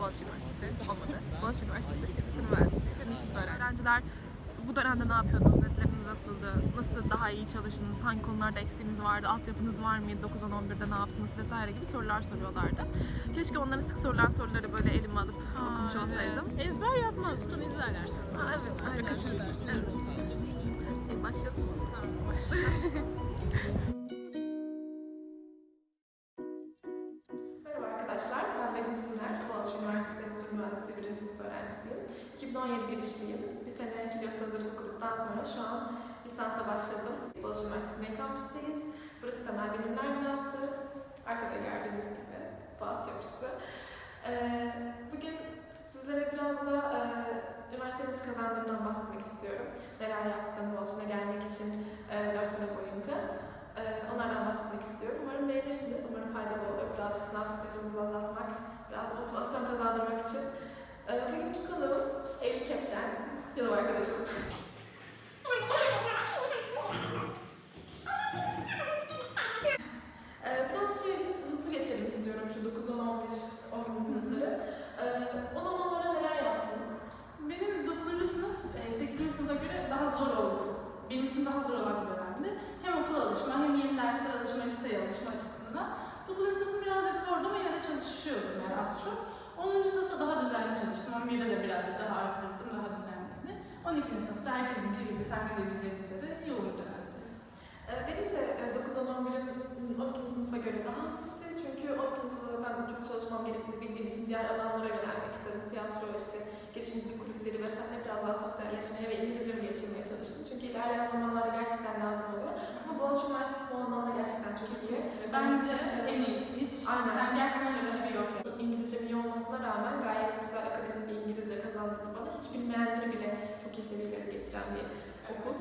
Boğaziçi Üniversitesi olmadı. Boğaziçi Üniversitesi Endüstri Mühendisliği ve sınıf öğrenciler bu dönemde ne yapıyordunuz? Netleriniz nasıldı? Nasıl daha iyi çalıştınız? Hangi konularda eksiğiniz vardı? Altyapınız var mıydı? 9-10-11'de ne yaptınız? Vesaire gibi sorular soruyorlardı. Keşke onların sık sorular soruları böyle elime alıp okumuş olsaydım. Ezber yapmaz. Sonra. Ha, evet, aynen. Kaçır dersin. Evet. Başladım. Merhaba arkadaşlar, ben Begüm Süner, Boğaziçi Üniversitesi Endüstri Mühendisliği 1. sınıf öğrencisiyim. 2017 girişliyim. Bir sene Kilyos'ta hazırlık okuduktan sonra şu an lisansa başladım. Boğaziçi Üniversitesi Güney Kampüs'teyiz. Burası temel bilimler binası. Arkada gördüğünüz gibi Boğaz Köprüsü. Ee, bugün sizlere biraz da e, üniversitede nasıl kazandığımdan bahsetmek istiyorum. Neler yaptım Boğaziçi'ne gelmek için e, 4 sene boyunca. Ee, onlardan bahsetmek istiyorum. Umarım beğenirsiniz. Umarım faydalı olur. Birazcık sınav stresinizi azaltmak, biraz motivasyon kazandırmak için. Ee, bugünkü konuğum Eylül Kepçen, yılım arkadaşım. Ee, biraz şey hızlı geçelim istiyorum şu 9, 10, 11, 11 sınıfları. Ee, o zamanlarda neler yaptın? Benim 9. sınıf e, 8. sınıfa göre daha zor oldu. Benim için daha zor olan bir dönemdi. Hem okul alışma hem yeni dersler alışma, liseye alışma açısından. 9. sınıfım birazcık zordu ama yine de çalışıyordum yani az çok. 10. sınıfta daha düzenli çalıştım. 11'de de birazcık daha arttırdım, daha düzenliydi. 12. sınıfta herkesinki gibi tahmin edebileceğiniz üzere yoğun bir dönemdi. Ee, Benim de e, 9, 10, 11'im 12. sınıfa göre daha hafifti. Çünkü 12. sınıfta zaten çok çalışmam gerektiğini bildiğim için diğer alanlara yönelmek istedim. Tiyatro, işte girişimcilik kulüpleri vesaire biraz daha sosyalleşmeye ve İngilizcemi geliştirmeye çalıştım. Çünkü ilerleyen zamanlarda gerçekten lazım oluyor. Ama Boğaziçi Üniversitesi bu anlamda gerçekten çok iyi. Bence Aynen. yani gerçekten rakibi yok. İngilizcem iyi olmasına rağmen gayet güzel akademik bir İngilizce kazandırdı bana. Hiç bilmeyenleri bile çok iyi seviyelere getiren bir okul.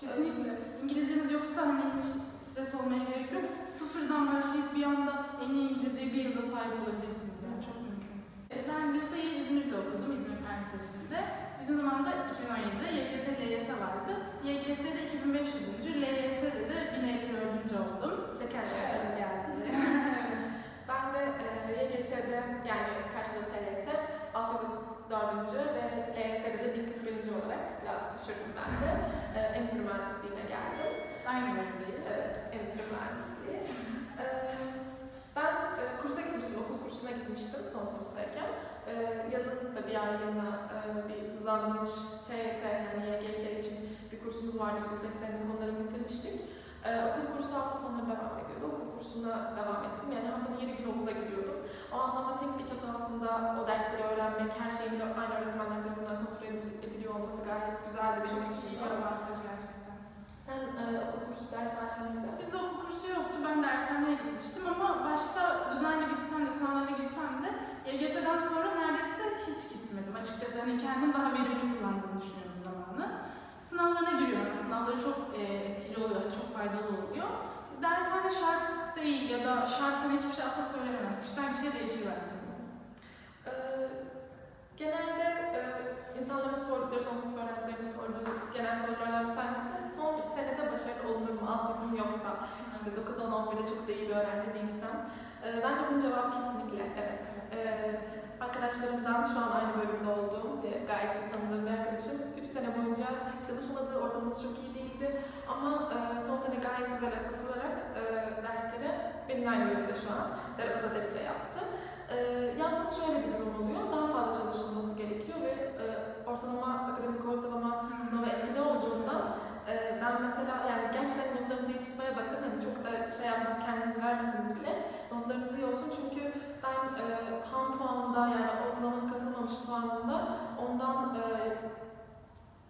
Kesinlikle. İngilizceniz yoksa hani hiç stres olmaya gerek yok. Sıfırdan başlayıp bir anda en iyi İngilizceye bir yılda sahip olabilirsiniz. Yani çok mümkün. E, Ben liseyi İzmir'de okudum, İzmir Fen Lisesi'nde. Bizim zamanımızda 2017'de YGS, LYS vardı. YGS'de 2500. LYS'de de 1054. oldum. Çekerler geldi. Ben de e, YGS'de yani karşıda TYT 634. ve LYS'de de 1041. olarak birazcık düşürdüm ben de. E, endüstri mühendisliğine geldim. Aynı bölümdeyiz. Evet, endüstri mühendisliği. E, ben e, kursa gitmiştim, okul kursuna gitmiştim son sınıftayken. E, yazın da bir aylığına e, bir hızlandırılmış TYT yani YGS için bir kursumuz vardı. %80'in konularını bitirmiştik. E, okul kursu hafta sonları devam ediyordu. Okul kursuna devam ettim. Yani haftanın 7 gün okula gidiyordum. O anlamda tek bir çatı altında o dersleri öğrenmek, her şeyin aynı öğretmenler tarafından kontrol edil- ediliyor olması gayet güzeldi benim için. İyi bir avantaj gerçekten. Sen e, okul kursu dershanesi Bizde okul kursu yoktu. Ben dershaneye gitmiştim ama başta düzenli gitsem de sınavlarına girsem de YGS'den sonra neredeyse hiç gitmedim. Açıkçası hani kendim daha verimli kullandığımı düşünüyorum zamanı. Sınavlarına giriyorum. Sınavları çok e, etkili oluyor, çok faydalı oluyor. Dershane şart değil ya da şart hani hiçbir şey asla söylenemez. Kişiden kişiye değişir bence. Ee, genelde e, insanların sordukları, son sınıf öğrencilerine sorduğu genel sorulardan bir tanesi son senede başarılı olunur mu, altyapım yoksa, işte 9 10 11'de çok da iyi bir öğrenci değilsem. Ee, bence bunun cevabı kesinlikle evet. Ee, arkadaşlarımdan şu an aynı bölümde olduğum ve gayet tanıdığım bir arkadaşım 3 sene boyunca çalışmadı, ortalaması çok iyi değildi ama e, son sene gayet güzel asılarak e, dersleri benimle aynı bölümde şu an, Derebada derece yaptı. Ee, yalnız şöyle bir durum oluyor. Daha fazla çalışılması gerekiyor ve e, ortalama, akademik ortalama sınava etkili olduğunda e, ben mesela yani gerçekten notlarınızı iyi tutmaya bakın. Hani çok da şey yapmaz, kendinizi vermeseniz bile notlarınız iyi olsun. Çünkü ben e, ham puanında yani ortalamanın katılmamış puanında ondan e,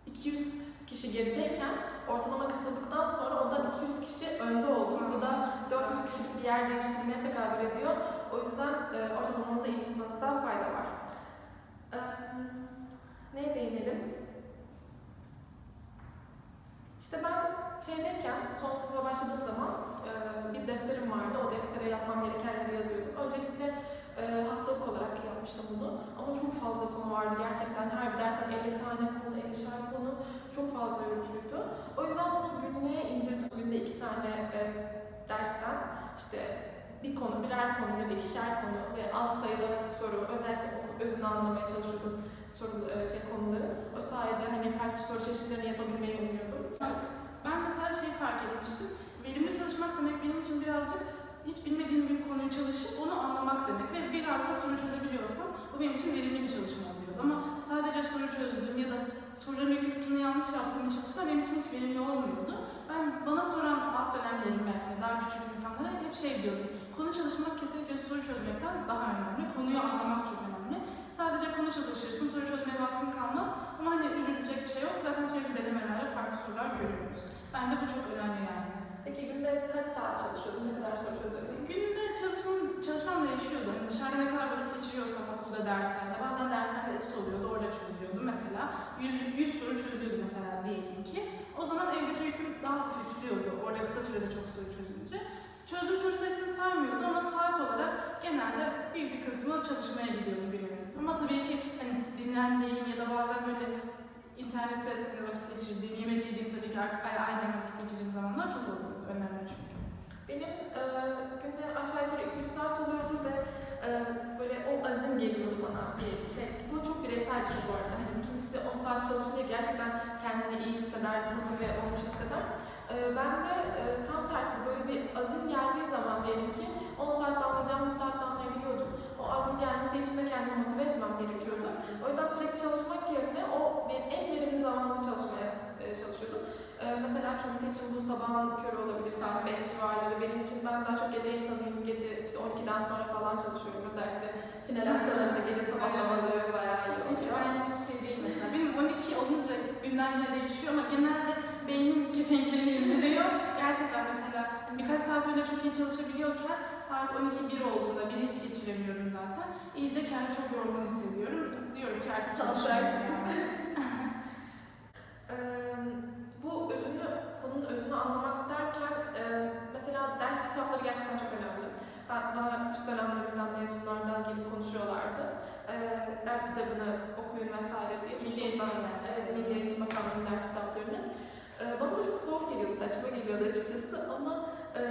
200 kişi gerideyken ortalama katıldıktan sonra ondan 200 kişi önde oldum. Bu da 400 kişilik bir yer değiştirmeye tekabül ediyor. O yüzden e, ortalamanızı iyi tutmanızda fayda var. E, neye değinelim? İşte ben şeydeyken, son sınıfa başladığım zaman e, bir defterim vardı. O deftere yapmam gerekenleri yazıyordum. Öncelikle e, haftalık olarak yapmıştım bunu. Ama çok fazla konu vardı gerçekten. Her bir dersten 50 tane konu, 50'şer konu çok fazla yorucuydu. O yüzden bunu günlüğe indirdim. Günde iki tane e, dersten işte bir konu, birer konu ya da ikişer konu ve az sayıda soru, özellikle özünü anlamaya çalışıyordum soru e, şey konuların. O sayede hani farklı soru çeşitlerini yapabilmeyi umuyordum. Ben mesela şey fark etmiştim. Verimli çalışmak demek benim için birazcık hiç bilmediğim bir konuyu çalışıp onu anlamak demek ve biraz da soru çözebiliyorsam bu benim için verimli bir çalışma oluyordu. Ama sadece soru çözdüğüm ya da soruların bir kısmını yanlış yaptığım bir çalışma benim için hiç verimli olmuyordu. Ben bana soran alt dönemlerime yani daha küçük insanlara hep şey diyordum. Konu çalışmak kesinlikle soru çözmekten daha önemli. Konuyu anlamak çok önemli. Sadece konu çalışırsın, soru çözmeye vaktin kalmaz. Ama hani üzülecek bir şey yok. Zaten sürekli denemelerle farklı sorular görüyoruz. Bence bu çok önemli yani. Peki günde kaç saat çalışıyordun? Ne kadar soru çözüyordun? Günde çalışmam, çalışmam değişiyordu. Hani dışarıda ne kadar vakit geçiriyorsam okulda derslerde, bazen derslerde etüt oluyordu, orada çözülüyordu mesela. 100, 100 soru çözüyordum mesela diyelim ki. O zaman evdeki yüküm daha hafifliyordu, orada kısa sürede çok soru çözünce. Çözdüğüm soru sayısını saymıyordu ama saat olarak genelde büyük bir kısmı çalışmaya gidiyordu günümün. Ama tabii ki hani dinlendiğim ya da bazen böyle internette vakit geçirdiğim, yemek yediğim tabii ki ailemle vakit geçirdiğim zamanlar çok. Önemli çünkü. Benim e, günde aşağı yukarı 200 saat oluyordu ve e, böyle o azim geliyordu bana bir şey. Bu çok bireysel bir şey bu arada. Hani kimisi 10 saat çalışınca gerçekten kendini iyi hisseder, motive olmuş hisseder. E, ben de e, tam tersi böyle bir azim geldiği zaman diyelim ki 10 saatte anlayacağım bir saatte anlayabiliyordum. O azim gelmesi için de kendimi motive etmem gerekiyordu. O yüzden sürekli çalışmak yerine o bir, en verimli zamanında çalışmaya e, çalışıyordum. Ee, mesela kimisi sabahın körü olabilir, saat 5 civarları. Benim için ben daha çok gece insanıyım. Gece işte 12'den sonra falan çalışıyorum. Özellikle final haftalarında gece sabahlamaları bayağı iyi oluyor. Hiç benlik bir şey değil mesela. Benim 12 olunca gündem yine değişiyor ama genelde beynim kepenklerini indiriyor. Gerçekten mesela hani birkaç saat önce çok iyi çalışabiliyorken saat 12-1 olduğunda bir hiç geçiremiyorum zaten. İyice kendimi çok yorgun hissediyorum. Ama e,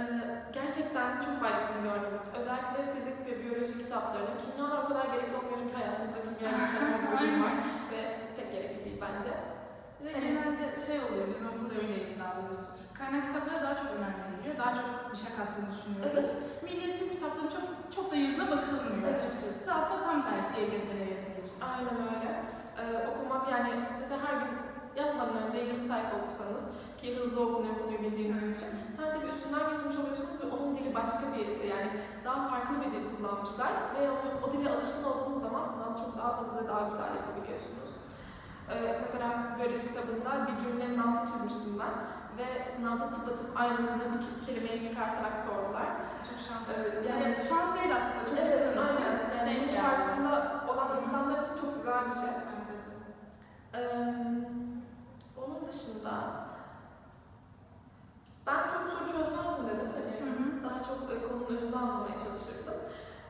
gerçekten çok faydasını gördüm. Özellikle fizik ve biyoloji kitaplarını. Kimyalar o kadar gerekli olmuyor çünkü hayatımızda kimya gibi saçma bir bölüm var ve pek gerekli değil bence. Ve genelde şey oluyor, bizim okulda öyleydi daha doğrusu. Kaynak kitaplara daha çok önem veriliyor. Daha çok bir şey kattığını düşünüyorum. Evet. Milli Eğitim kitaplarının çok, çok da yüzüne bakılmıyor Evet. açıkçası. Aslında tam tersi YGS, için. Aynen öyle. Ee, okumak yani mesela her gün yatmadan önce 20 sayfa okusanız ki hızlı okunuyor konuyu bildiğiniz için sadece bir üstünden geçmiş oluyorsunuz ve onun dili başka bir yani daha farklı bir dil kullanmışlar ve onu, o dile alışkın olduğunuz zaman sınavı çok daha hızlı daha güzel yapabiliyorsunuz. Ee, mesela biyoloji kitabında bir cümlenin altını çizmiştim ben ve sınavda tıpatıp aynısını bir ke- kelimeye çıkartarak sordular. Çok şanslı. Evet, yani, yani- şans değil aslında. Evet, Çalıştığınız için aynen. Yani geldi. farkında olan insanlar için çok güzel bir şey. Bence de. Ee, onun dışında ben çok soru çözmezdim dedim. Hani Hı hı. daha çok e, konunun özünü anlamaya çalışırdım.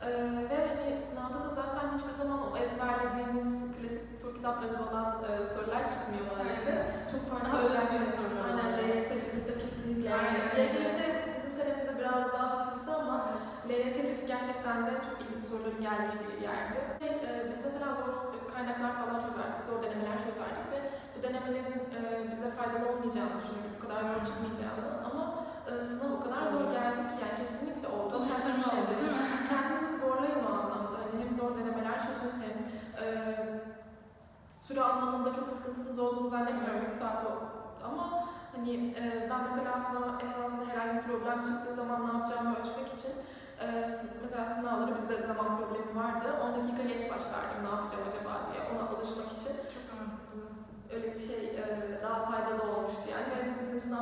Ee, ve hani sınavda da zaten hiçbir zaman o ezberlediğimiz klasik soru kitaplarında olan e, sorular çıkmıyor maalesef. Çok farklı Daha özel sorular Aynen. LYS fizikte kesinlikle. Yani. LYS bizim senemizde biraz daha hafifti ama LYS fizik gerçekten de çok ilginç soruların geldiği bir yerdi. Şey, e, biz mesela zor kaynaklar falan çözerdik, zor denemeler çözerdik ve bu denemelerin e, bize faydalı olmayacağını düşünüyorduk, bu kadar zor çıkmayacağını ama e, sınav o kadar zor geldi ki yani kesinlikle oldu. Alıştırma oldu değil mi? Kendinizi zorlayın o anlamda. Hani hem zor denemeler çözün hem e, süre anlamında çok sıkıntınız olduğunu zannetmiyorum. 3 saat o. Ama hani e, ben mesela sınav esnasında herhangi bir problem çıktığı zaman ne yapacağımı ölçmek için e, mesela sınavları bizde zaman problemi vardı. 10 dakika geç başlardım ne yapacağım acaba diye ona alışmak için. Çok mantıklı. Öyle bir şey e, daha faydalı olmuştu yani. Bizim zaman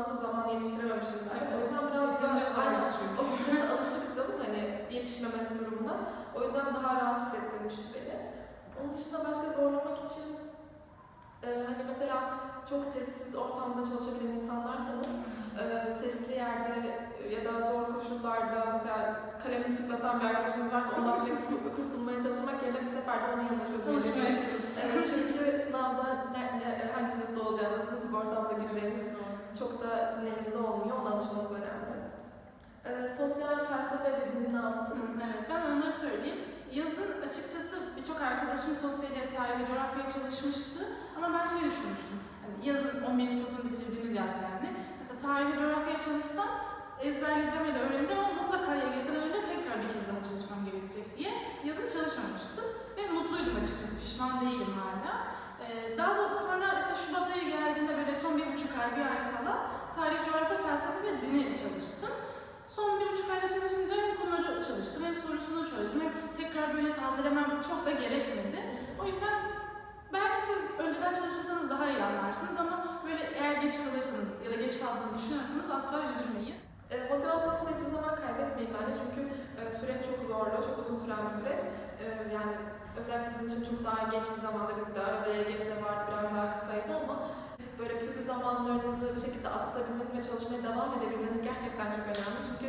yetiştirememiştim zaten. O yüzden biraz daha aynen, o strese alışıktım hani yetişmeme durumunda. O yüzden daha rahat hissettirmişti beni. Onun dışında başka zorlamak için e, hani mesela çok sessiz ortamda çalışabilen insanlarsanız e, sesli yerde ya da zor koşullarda mesela kalemi tıklatan bir arkadaşınız varsa ondan sürekli kurtulmaya çalışmak yerine bir seferde onun yanında çözmeye çalışsın. Evet çünkü sınavda ne, ne, hangi sınıfta olacağınız, nasıl bir ortamda gireceğiniz da sizin elinizde olmuyor. Ona alışmanız önemli. Ee, sosyal felsefe dini ne yaptın? Evet, ben onları söyleyeyim. Yazın açıkçası birçok arkadaşım sosyaliyet, tarih ve coğrafyaya çalışmıştı. Ama ben şey düşünmüştüm. Hani yazın 11. sınıfını bitirdiğimiz yaz yani. Mesela tarih ve coğrafyaya çalışsam ezberleyeceğim ya da öğreneceğim ama mutlaka YGS'den önce tekrar bir kez daha çalışmam gerekecek diye yazın çalışmamıştım. Ve mutluydum açıkçası, pişman değilim hala. Ee, daha da sonra işte Şubat ayı geldiğinde böyle son bir buçuk ay, bir ay kala tarih, coğrafya, felsefe ve dini çalıştım. Son bir buçuk ayda çalışınca hem konuları çalıştım hem sorusunu çözdüm hem tekrar böyle tazelemem çok da gerekmedi. O yüzden belki siz önceden çalışırsanız daha iyi anlarsınız ama böyle eğer geç kalırsanız ya da geç kaldığınızı düşünüyorsanız asla üzülmeyin. E, motivasyonunuzu hiçbir zaman kaybetmeyin bence çünkü e, süreç çok zorlu, çok uzun süren bir süreç. E, yani özellikle sizin için çok daha geç bir zamanda bizde arada YGS vardı biraz daha kısaydı ama böyle kötü zamanlarınızı bir şekilde atlatabilmeniz ve çalışmaya devam edebilmeniz gerçekten çok önemli. Çünkü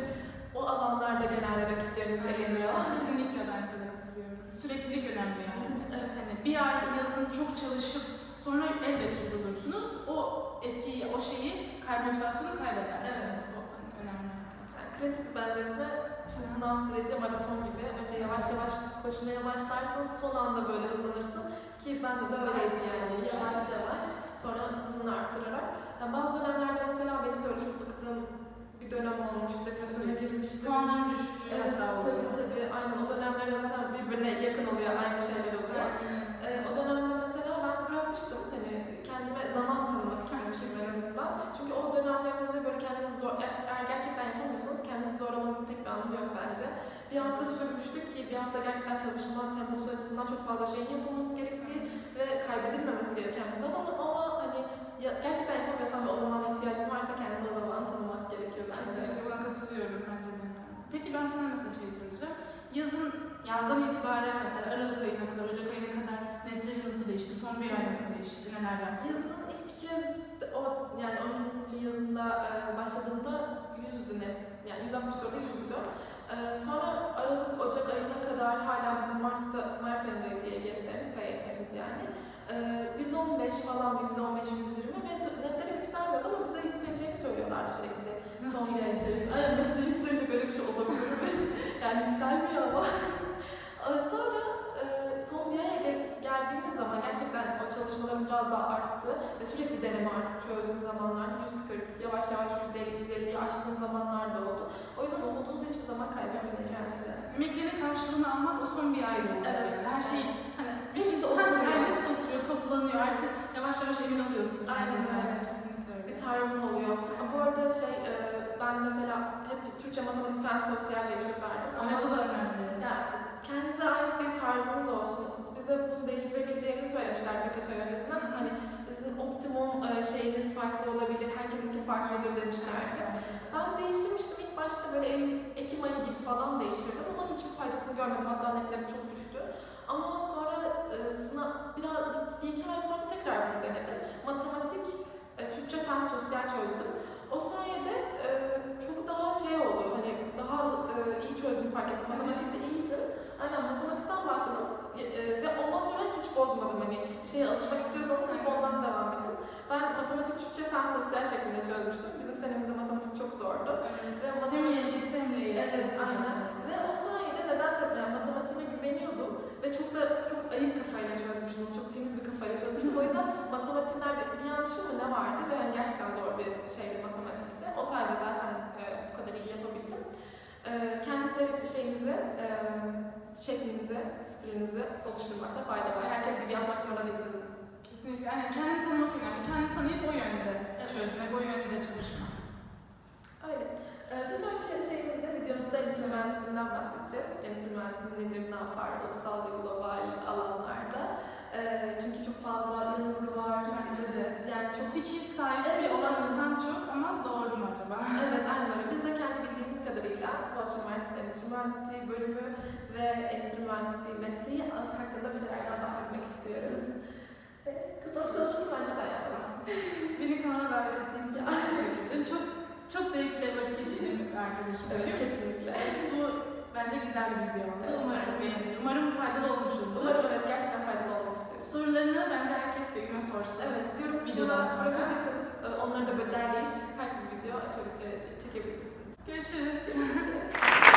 o alanlarda genelde rakipleriniz eleniyor. Kesinlikle bence de katılıyorum. Süreklilik önemli yani. Evet. Hani bir ay yazın çok çalışıp sonra elbet yorulursunuz. O etkiyi, o şeyi, motivasyonu kaybedersiniz. Evet. O önemli. Yani klasik bir benzetme, işte sınav süreci maraton gibi. Önce yavaş yavaş koşmaya başlarsın, son anda böyle hızlanırsın. Ki bende de öyleydi yani. Yavaş yavaş, sonra hızını arttırarak. Yani bazı dönemlerde mesela benim de öyle çok bıktığım bir dönem olmuştu. Depresyona girmiştim. Puanların düştüğü Evet, tabii tabii. Aynen o dönemlerde zaten birbirine yakın oluyor, aynı şeyler oluyor. Ee, o dönemde bırakmıştım hani kendime zaman tanımak istemiştim en azından. Çünkü o dönemlerinizi böyle kendinizi zor, eğer gerçekten yapamıyorsanız kendinizi zorlamanızın pek bir anlamı yok bence. Bir hafta sürmüştü ki bir hafta gerçekten çalışma temposu açısından çok fazla şeyin yapılması gerektiği ve kaybedilmemesi gereken bir zaman ama hani ya, gerçekten yapamıyorsan ve o zaman ihtiyacın varsa kendini o zaman tanımak gerekiyor bence. Kesinlikle buna katılıyorum bence de. Peki ben sana mesela şey soracağım. Yazın, yazdan itibaren mesela Aralık ayına kadar, Ocak ayına kadar netleri nasıl değişti? Son bir ay nasıl değişti? Neler yaptın? Yazın ilk kez o yani 12. sınıfın yazında e, başladığımda yüzdü net. Yani 160 soruda yüzdü. E, sonra Aralık, Ocak ayına kadar hala bizim Mart'ta, Mart ayındaydı YGS'miz, TYT'miz yani. E, 115 falan, 115, 120 ve sı- netleri yükselmiyordu ama bize yükselecek söylüyorlar sürekli. Nasıl Son bir ay yükselecek? Aynen nasıl yükselecek öyle bir şey olabilir mi? yani yükselmiyor ama. E, Sonra çalışmalarım biraz daha arttı ve sürekli deneme artık çözdüğüm zamanlar 140, yavaş yavaş 150, 150'yi aştığım zamanlar da oldu. O yüzden umudunuzu hiçbir zaman kaybetmeyin bence. Emeklerin karşılığını almak o son bir ay oldu. Evet. Her şey hani Hepsi oturuyor. Aynen hepsi oturuyor, toplanıyor. Artık yavaş yavaş emin oluyorsun. Aynen öyle. Kesinlikle öyle. Bir tarzım oluyor. Bu arada şey e, ben mesela hep Türkçe, matematik, fen, sosyal diye çözerdim. Ama da önemli. Yani kendinize ait bir tarzınız olsun. Bize bunu değiştirebileceğini söylemişler birkaç ay öncesinden. Hani sizin optimum e, şeyiniz farklı olabilir, herkesinki farklıdır demişlerdi. Ben değiştirmiştim ilk başta böyle Ekim ayı gibi falan değiştirdim ama hiçbir faydasını görmedim. Hatta netlerim çok düştü. Ama sonra e, sınav, biraz, bir, iki ay sonra tekrar bunu denedim. Matematik, e, Türkçe, fen, sosyal çözdüm. O sayede çok daha şey oldu, hani daha iyi çözdüm fark ettim. Matematikte iyiydim. Aynen matematikten başladım E, ve ondan sonra hiç bozmadım. Hani şeye alışmak istiyorsanız hep ondan devam edin. Ben matematik, Türkçe, fen, sosyal şeklinde çözmüştüm. Bizim senemizde matematik çok zordu. Ve Hem matematik... Hem LYS. Evet, aynen. Ve o sayede nedense yani matematiğime güveniyordum ve çok da çok ayık kafayla çözmüştüm. Çok temiz bir kafayla çözmüştüm. O yüzden matematiklerde bir yanlışım mı ne vardı ve yani gerçekten zor bir şeydi matematikte. O sayede zaten e, bu kadar iyi yapabildim. E, kendi derece şeyinizi, e, şeklinizi, stilinizi oluşturmakta fayda var. Herkes gibi yapmak zorunda değilsiniz. Kesinlikle. Yani kendini tanımak önemli. Kendini tanıyıp o yönde Evet. çözmek, o yönde çalışmak. Öyle. Ee, bir sonraki şeyimizde videomuzda endüstri mühendisliğinden bahsedeceğiz. Endüstri mühendisliği nedir, ne yapar, ulusal ve global alanlarda. Ee, çünkü çok fazla yanılgı var. Bence de. Yani çok Fikir sahibi Evet. olan insan çok ama doğru mu acaba? Evet, aynen öyle. Biz de kendi bildiğimiz kadarıyla Boğaziçi Üniversitesi Endüstri Mühendisliği bölümü ve Endüstri Mühendisliği mesleği hakkında bir şeylerden bahsetmek istiyoruz. Kapanış konuşması bence sen yapmalısın. Beni kanala davet ettiğin için çok teşekkür ederim. Çok çok zevkli vakit geçirdiğim bir arkadaşım. Evet, kesinlikle. Bu bence güzel bir video oldu. Evet, Umarım beğenilir. Umarım faydalı olmuşuzdur. Umarım evet gerçekten faydalı olmak istiyoruz. Sorularını Begüm'e sorsun. Evet, yorum kısmına bırakabilirseniz e, onları da böyle derleyip farklı bir video açabilir, çekebiliriz. Görüşürüz.